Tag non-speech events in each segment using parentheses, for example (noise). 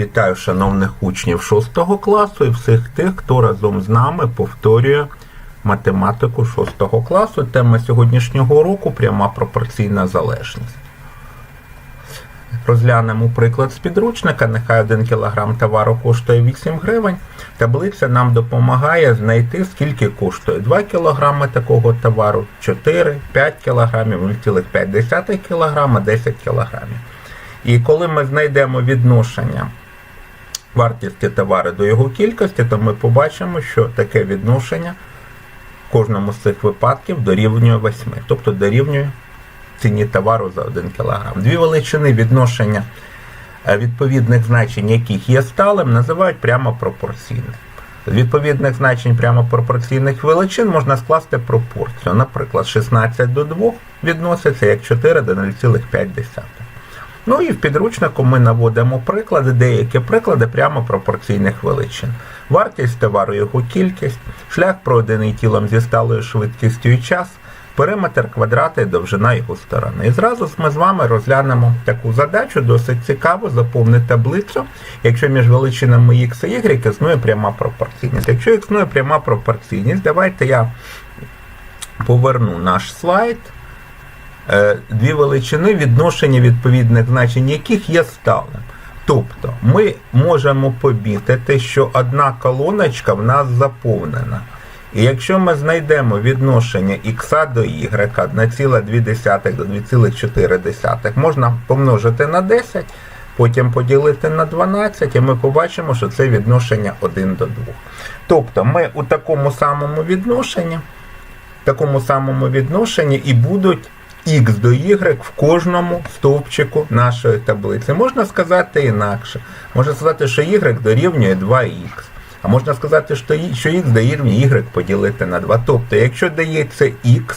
Вітаю шановних учнів 6 класу і всіх тих, хто разом з нами повторює математику 6 класу. Тема сьогоднішнього уроку пряма пропорційна залежність. Розглянемо приклад з підручника. Нехай 1 кг товару коштує 8 гривень. Таблиця нам допомагає знайти, скільки коштує 2 кг такого товару, 4, 5 кг, 0,5 кг, 10 кг. І коли ми знайдемо відношення вартості товару до його кількості, то ми побачимо, що таке відношення в кожному з цих випадків дорівнює 8, тобто дорівнює ціні товару за 1 кг. Дві величини відношення е, відповідних значень, яких є сталим, називають прямо пропорційним. З відповідних значень прямо пропорційних величин можна скласти пропорцію. Наприклад, 16 до 2 відноситься як 4 до 0,5. Ну і в підручнику ми наводимо приклади, деякі приклади прямо пропорційних величин. Вартість товару, його кількість, шлях пройдений тілом зі сталою швидкістю і час, периметр квадрата і довжина його сторони. І зразу ми з вами розглянемо таку задачу, досить цікаво, заповнити таблицю, якщо між величинами x і y існує пряма пропорційність. Якщо існує пряма пропорційність, давайте я поверну наш слайд. Е, дві величини, відношення відповідних значень, яких є сталим. Тобто ми можемо помітити, що одна колоночка в нас заповнена. І якщо ми знайдемо відношення х до y 1,2 до 2,4, можна помножити на 10, потім поділити на 12, і ми побачимо, що це відношення 1 до 2. Тобто ми у такому самому відношенні, такому самому відношенні і будуть х до y в кожному стовпчику нашої таблиці. Можна сказати інакше. Можна сказати, що y дорівнює 2х. А можна сказати, що х дорівнює y поділити на 2. Тобто, якщо дається х,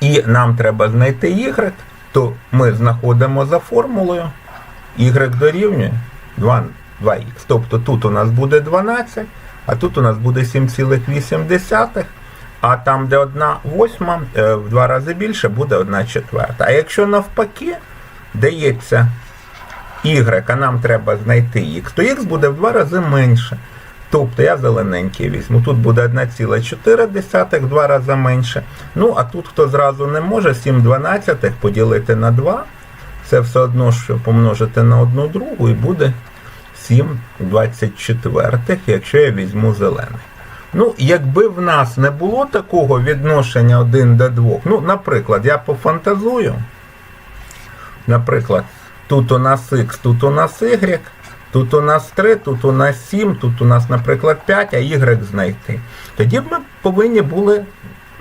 і нам треба знайти y, то ми знаходимо за формулою y дорівнює 2, 2х. Тобто тут у нас буде 12, а тут у нас буде 7,8. А там, де 1 восьма, е, в два рази більше, буде 1 четверта. А якщо навпаки дається y, а нам треба знайти x, то x буде в два рази менше. Тобто я зелененький візьму. Тут буде 1,4, в два рази менше. Ну, а тут, хто зразу не може, 7 дванадцятих поділити на 2. Це все одно, що помножити на одну другу, і буде 7 24, якщо я візьму зелений. Ну, якби в нас не було такого відношення 1 до 2, ну, наприклад, я пофантазую. Наприклад, тут у нас х, тут у нас y, тут у нас 3, тут у нас 7, тут у нас, наприклад, 5, а y знайти. Тоді б ми повинні були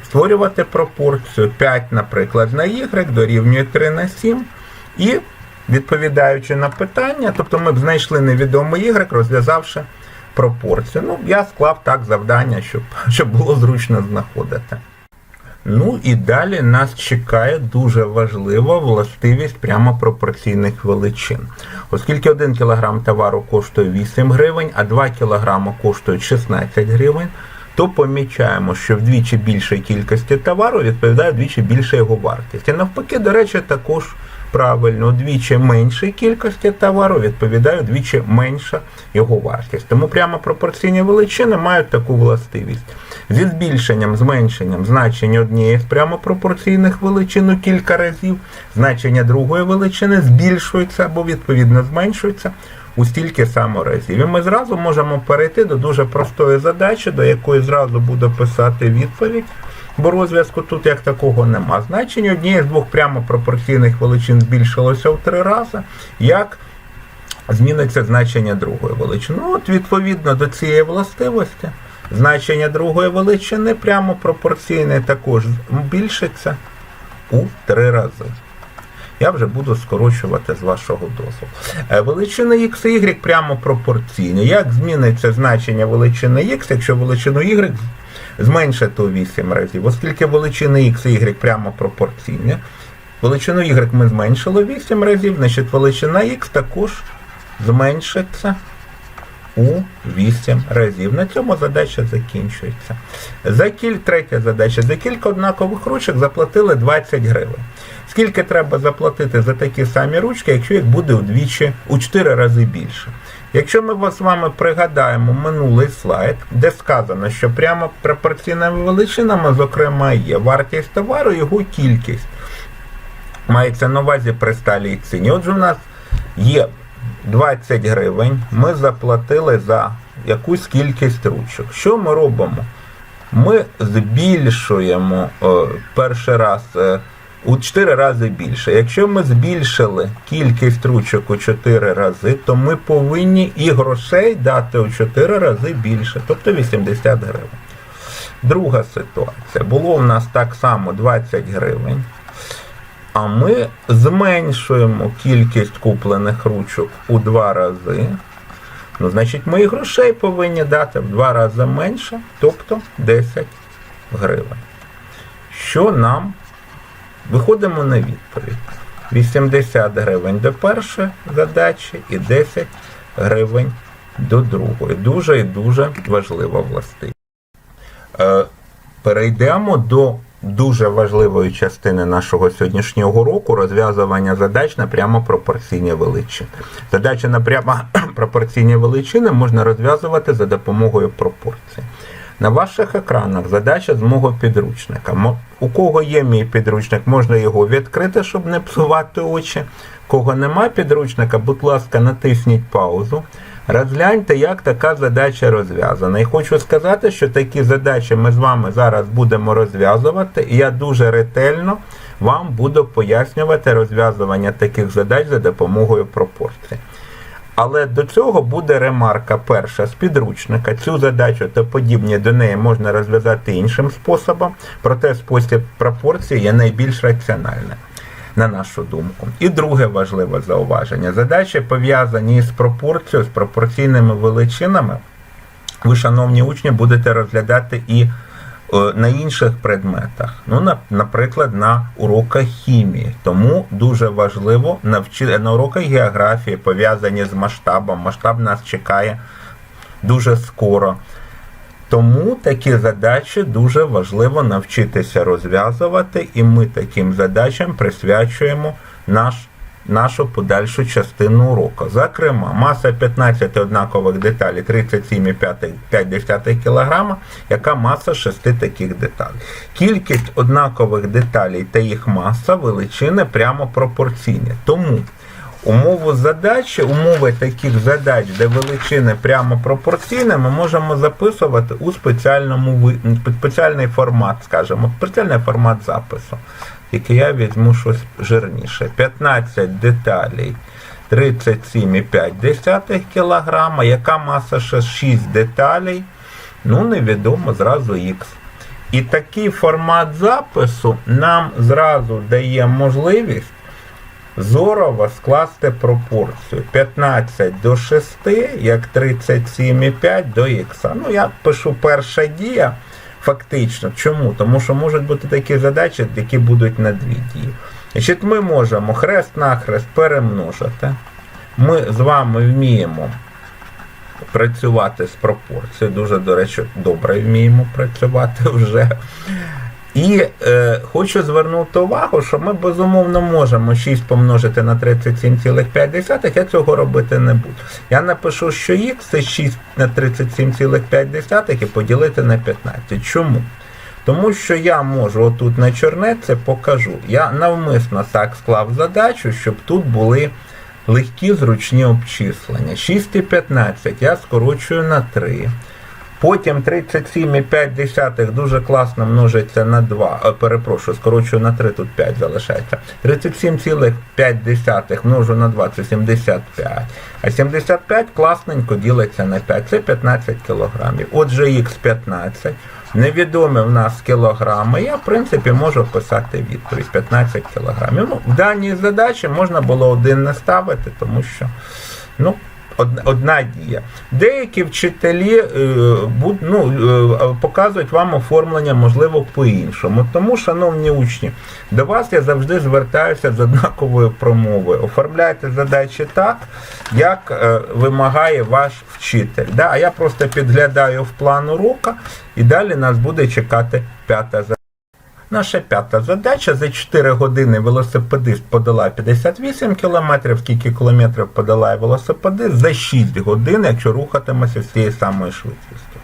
створювати пропорцію 5, наприклад, на y дорівнює 3 на 7. І відповідаючи на питання, тобто ми б знайшли невідомий y, розв'язавши пропорцію. Ну, я склав так завдання, щоб, щоб було зручно знаходити. Ну і далі нас чекає дуже важлива властивість прямо пропорційних величин. Оскільки 1 кг товару коштує 8 гривень, а 2 кг коштують 16 гривень, то помічаємо, що вдвічі більшої кількості товару відповідає вдвічі більша його вартість. І навпаки, до речі, також правильно, вдвічі меншої кількості товару відповідає вдвічі менша його вартість. Тому прямо пропорційні величини мають таку властивість. Зі збільшенням, зменшенням значення однієї з прямо пропорційних величин у кілька разів, значення другої величини збільшується або відповідно зменшується у стільки само разів. І ми зразу можемо перейти до дуже простої задачі, до якої зразу буду писати відповідь. Бо розв'язку тут як такого нема. Значення однієї з двох прямо пропорційних величин збільшилося в три рази. Як зміниться значення другої величини? Ну, от відповідно до цієї властивості, значення другої величини прямо пропорційне також збільшиться у три рази. Я вже буду скорочувати з вашого дозволу. Е, Величина x і y прямо пропорційні. Як зміниться значення величини x, якщо величину y зменшити у 8 разів, оскільки величини x і y прямо пропорційні, величину y ми зменшили 8 разів, значить величина x також зменшиться у 8 разів. На цьому задача закінчується. За кіль... Третя задача. За кілька однакових ручок заплатили 20 гривень. Скільки треба заплатити за такі самі ручки, якщо їх буде удвічі у 4 рази більше? Якщо ми з вами пригадаємо минулий слайд, де сказано, що прямо пропорційними величинами, зокрема, є вартість товару, його кількість. Мається на увазі при сталій ціні. Отже, у нас є 20 гривень, ми заплатили за якусь кількість ручок. Що ми робимо? Ми збільшуємо е, перший раз е, у 4 рази більше. Якщо ми збільшили кількість ручок у 4 рази, то ми повинні і грошей дати у 4 рази більше, тобто 80 гривень. Друга ситуація. Було у нас так само 20 гривень. А ми зменшуємо кількість куплених ручок у два рази. Ну, значить, ми і грошей повинні дати в два рази менше, тобто 10 гривень. Що нам виходимо на відповідь? 80 гривень до першої задачі і 10 гривень до другої. Дуже і дуже важлива властивість. Е, Перейдемо до дуже важливої частини нашого сьогоднішнього року розв'язування задач на прямо пропорційні величини. Задачі на прямо (clears throat) пропорційні величини можна розв'язувати за допомогою пропорцій. На ваших екранах задача з мого підручника. У кого є мій підручник, можна його відкрити, щоб не псувати очі. Кого нема підручника, будь ласка, натисніть паузу. Розгляньте, як така задача розв'язана. І хочу сказати, що такі задачі ми з вами зараз будемо розв'язувати, і я дуже ретельно вам буду пояснювати розв'язування таких задач за допомогою пропорцій. Але до цього буде ремарка перша з підручника. Цю задачу та подібні до неї можна розв'язати іншим способом, проте спосіб пропорції є найбільш раціональним, на нашу думку. І друге важливе зауваження. Задачі пов'язані з пропорцією, з пропорційними величинами. Ви, шановні учні, будете розглядати і е, на інших предметах, ну, на, наприклад, на уроках хімії. Тому дуже важливо навчити на уроках географії, пов'язані з масштабом. Масштаб нас чекає дуже скоро. Тому такі задачі дуже важливо навчитися розв'язувати, і ми таким задачам присвячуємо наш, нашу подальшу частину уроку. Зокрема, маса 15 однакових деталей 37,5 кг, яка маса 6 таких деталей. Кількість однакових деталей та їх маса величини прямо пропорційні. Тому Умову задачі, умови таких задач, де величини прямо пропорційні, ми можемо записувати у спеціальному спеціальний формат, скажімо, спеціальний формат запису. Тільки я візьму щось жирніше. 15 деталей 37,5 кг, яка маса ще 6 деталей, ну невідомо зразу х. І такий формат запису нам зразу дає можливість Зорово скласти пропорцію 15 до 6, як 37,5 до х. Ну, я пишу перша дія, фактично. Чому? Тому що можуть бути такі задачі, які будуть на дві дії. Значить, ми можемо хрест-нахрест перемножити. Ми з вами вміємо працювати з пропорцією. Дуже, до речі, добре вміємо працювати вже. І е, хочу звернути увагу, що ми безумовно можемо 6 помножити на 37,5, я цього робити не буду. Я напишу, що х це 6 на 37,5 і поділити на 15. Чому? Тому що я можу отут на чорнеці покажу. Я навмисно так склав задачу, щоб тут були легкі зручні обчислення. 6 і 15 я скорочую на 3. Потім 37,5 дуже класно множиться на 2. Е, Перепрошую, скорочую на 3, тут 5 залишається. 37,5 множу на 2 це 75. А 75 класненько ділиться на 5. Це 15 кілограмів. Отже, х 15. Невідомі в нас кілограми. Я, в принципі, можу писати відповідь 15 кілограмів. Ну, в даній задачі можна було один не ставити, тому що, ну, одна дія. Деякі вчителі е, ну, е, показують вам оформлення, можливо, по-іншому. Тому, шановні учні, до вас я завжди звертаюся з однаковою промовою. Оформляйте задачі так, як е, вимагає ваш вчитель. А я просто підглядаю в план урока, і далі нас буде чекати п'ята задача. Наша п'ята задача за 4 години велосипедист подолає 58 кілометрів, скільки кілометрів подолає велосипедист за 6 годин, якщо рухатиметься з тією самою швидкістю.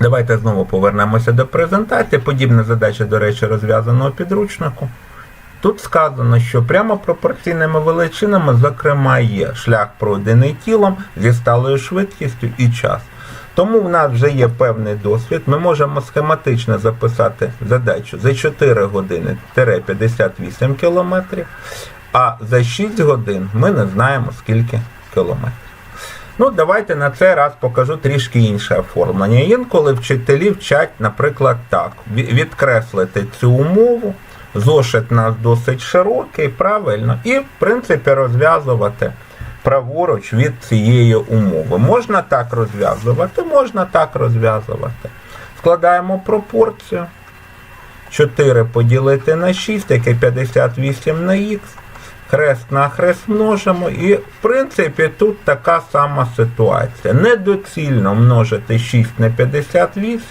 Давайте знову повернемося до презентації. Подібна задача, до речі, розв'язана у підручнику. Тут сказано, що прямо пропорційними величинами, зокрема, є шлях пройдений тілом зі сталою швидкістю і час. Тому в нас вже є певний досвід. Ми можемо схематично записати задачу за 4 години 58 кілометрів, а за 6 годин ми не знаємо скільки кілометрів. Ну, давайте на цей раз покажу трішки інше оформлення. Інколи вчителі вчать, наприклад, так: відкреслити цю умову. Зошит нас досить широкий, правильно, і, в принципі, розв'язувати праворуч від цієї умови. Можна так розв'язувати, можна так розв'язувати. Складаємо пропорцію. 4 поділити на 6, яке 58 на х. Хрест на хрест множимо. І, в принципі, тут така сама ситуація. Недоцільно множити 6 на 58,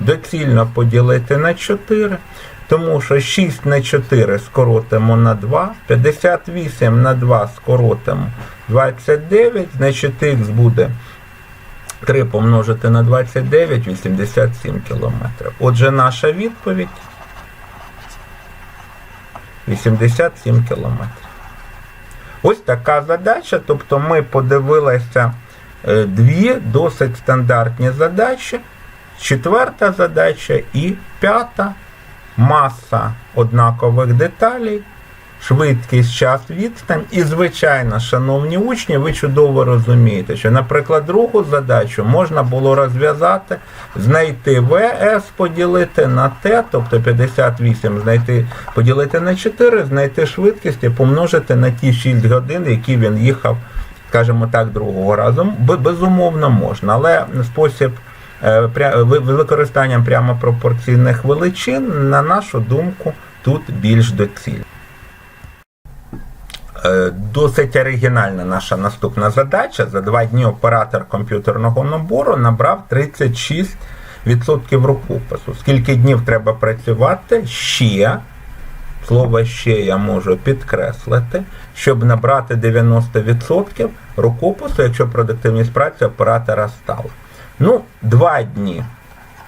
доцільно поділити на 4. Тому що 6 на 4 скоротимо на 2, 58 на 2 скоротимо 29, значить х буде 3 помножити на 29, 87 кілометрів. Отже, наша відповідь 87 кілометрів. Ось така задача. Тобто ми подивилися е, дві досить стандартні задачі. Четверта задача і п'ята маса однакових деталей, швидкість, час, відстань. І, звичайно, шановні учні, ви чудово розумієте, що, наприклад, другу задачу можна було розв'язати, знайти ВС, поділити на Т, тобто 58 знайти, поділити на 4, знайти швидкість і помножити на ті 6 годин, які він їхав, скажімо так, другого разу. Безумовно можна, але спосіб використанням прямо пропорційних величин, на нашу думку, тут більш доцільно. Е, Досить оригінальна наша наступна задача. За два дні оператор комп'ютерного набору набрав 36% рукопису. Скільки днів треба працювати? Ще. Слово ще я можу підкреслити, щоб набрати 90% рукопису, якщо продуктивність праці оператора стала. Ну, два дні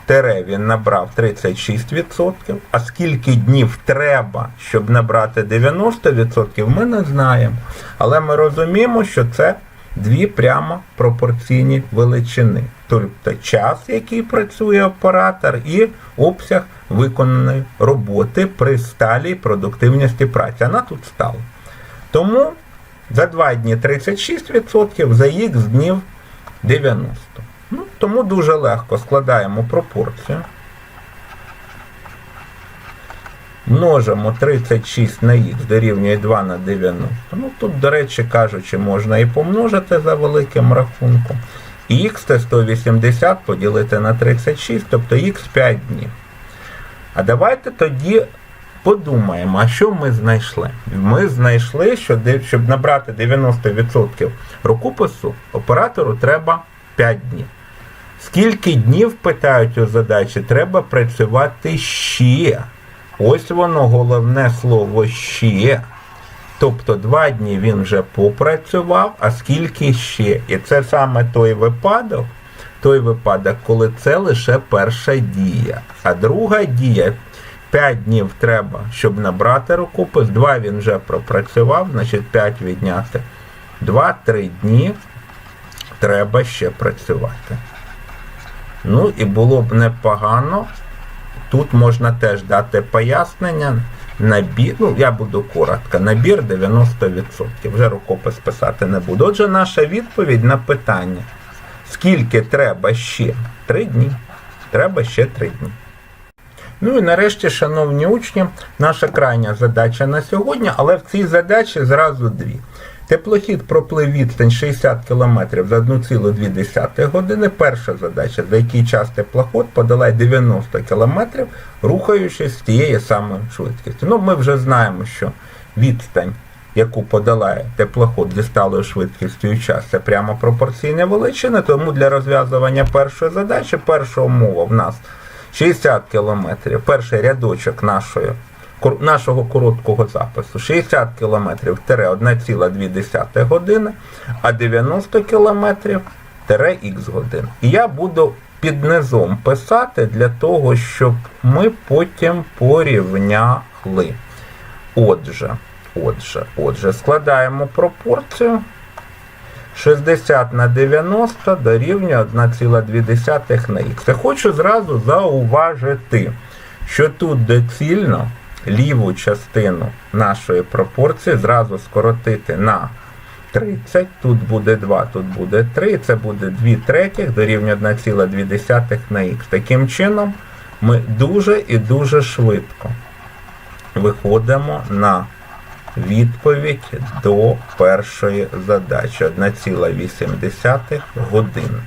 тере він набрав 36%, а скільки днів треба, щоб набрати 90%, ми не знаємо. Але ми розуміємо, що це дві прямо пропорційні величини. Тобто час, який працює оператор, і обсяг виконаної роботи при сталій продуктивності праці. Вона тут стала. Тому за 2 дні 36%, за х днів 90%. Тому дуже легко складаємо пропорцію. Множимо 36 на х дорівнює 2 на 90. Ну тут, до речі, кажучи, можна і помножити за великим рахунком. І х це 180 поділити на 36, тобто х 5 днів. А давайте тоді подумаємо, а що ми знайшли? Ми знайшли, що щоб набрати 90% рукопису, оператору треба 5 днів. Скільки днів, питають у задачі, треба працювати ще. Ось воно головне слово ще. Тобто два дні він вже попрацював, а скільки ще? І це саме той випадок, той випадок, коли це лише перша дія. А друга дія 5 днів треба, щоб набрати рукопис. 2 він вже пропрацював, значить 5 відняти. 2-3 дні треба ще працювати. Ну і було б непогано. Тут можна теж дати пояснення. Набір, ну я буду коротко, набір 90%. Вже рукопис писати не буду. Отже, наша відповідь на питання. Скільки треба ще? Три дні. Треба ще три дні. Ну і нарешті, шановні учні, наша крайня задача на сьогодні, але в цій задачі зразу дві. Теплохід проплив відстань 60 км за 1,2 години. Перша задача, за який час теплоход подолає 90 км, рухаючись з тієї самої швидкістю. Ну, ми вже знаємо, що відстань, яку подолає теплоход зі сталою швидкістю і час, це прямо пропорційна величина, тому для розв'язування першої задачі, перша умова в нас 60 км, перший рядочок нашої нашого короткого запису 60 км 1,2 години, а 90 км х годин. І я буду під низом писати для того, щоб ми потім порівняли. Отже, отже, отже, складаємо пропорцію. 60 на 90 дорівнює 1,2 на х. Я хочу зразу зауважити, що тут доцільно ліву частину нашої пропорції зразу скоротити на 30, тут буде 2, тут буде 3, це буде 2 третіх дорівнює 1,2 на х. Таким чином, ми дуже і дуже швидко виходимо на відповідь до першої задачі 1,8 годин.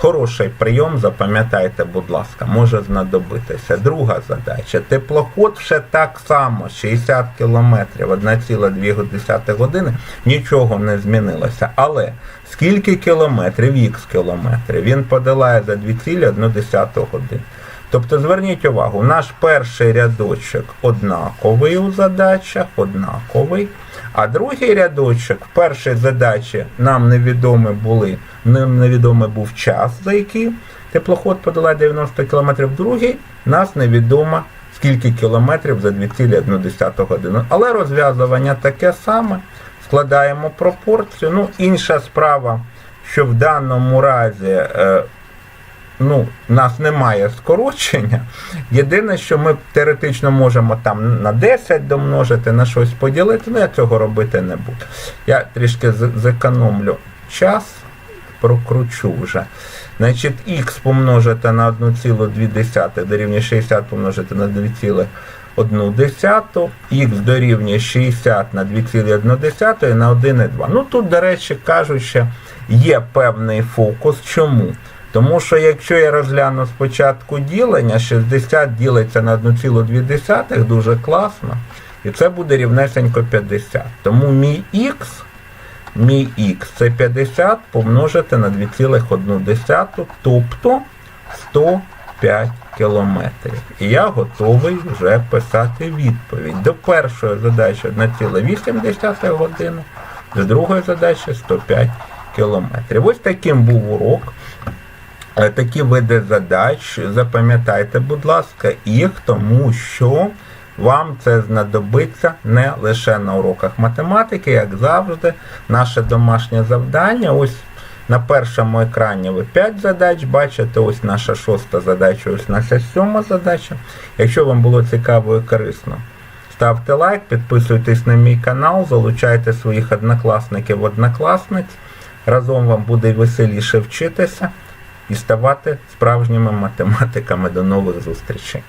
Хороший прийом, запам'ятайте, будь ласка, може знадобитися. Друга задача. Теплоход ще так само, 60 км, 1,2 години, нічого не змінилося. Але скільки кілометрів, х кілометрів, він подолає за 2,1 години. Тобто зверніть увагу, наш перший рядочок однаковий у задачах, однаковий. А другий рядочок в першій задачі нам невідомі були, нам невідомий був час, за який теплоход подолає 90 км, другий нас невідомо скільки кілометрів за 2,1 годину. Але розв'язування таке саме. Складаємо пропорцію. Ну, інша справа, що в даному разі. Ну, нас немає скорочення. Єдине, що ми теоретично можемо там на 10 домножити, на щось поділити, ну я цього робити не буду. Я трішки зекономлю час, прокручу вже. Значить, х помножити на 1,2 дорівнює 60 помножити на 2,1 х дорівнює 60 на 2,1 і на 1,2. Ну тут, до речі, кажучи, є певний фокус. Чому? Тому що якщо я розгляну спочатку ділення, 60 ділиться на 1,2, дуже класно. І це буде рівнесенько 50. Тому мій х, мій х це 50 помножити на 2,1, тобто 105 кілометрів. І я готовий вже писати відповідь. До першої задачі 1,8 години, до другої задачі 105 кілометрів. Ось таким був урок. Е, Такі види задач, запам'ятайте, будь ласка, їх, тому що вам це знадобиться не лише на уроках математики, як завжди, наше домашнє завдання. Ось на першому екрані ви 5 задач бачите, ось наша шоста задача, ось наша сьома задача. Якщо вам було цікаво і корисно, ставте лайк, підписуйтесь на мій канал, залучайте своїх однокласників, однокласниць. Разом вам буде веселіше вчитися і ставати справжніми математиками. До нових зустрічей.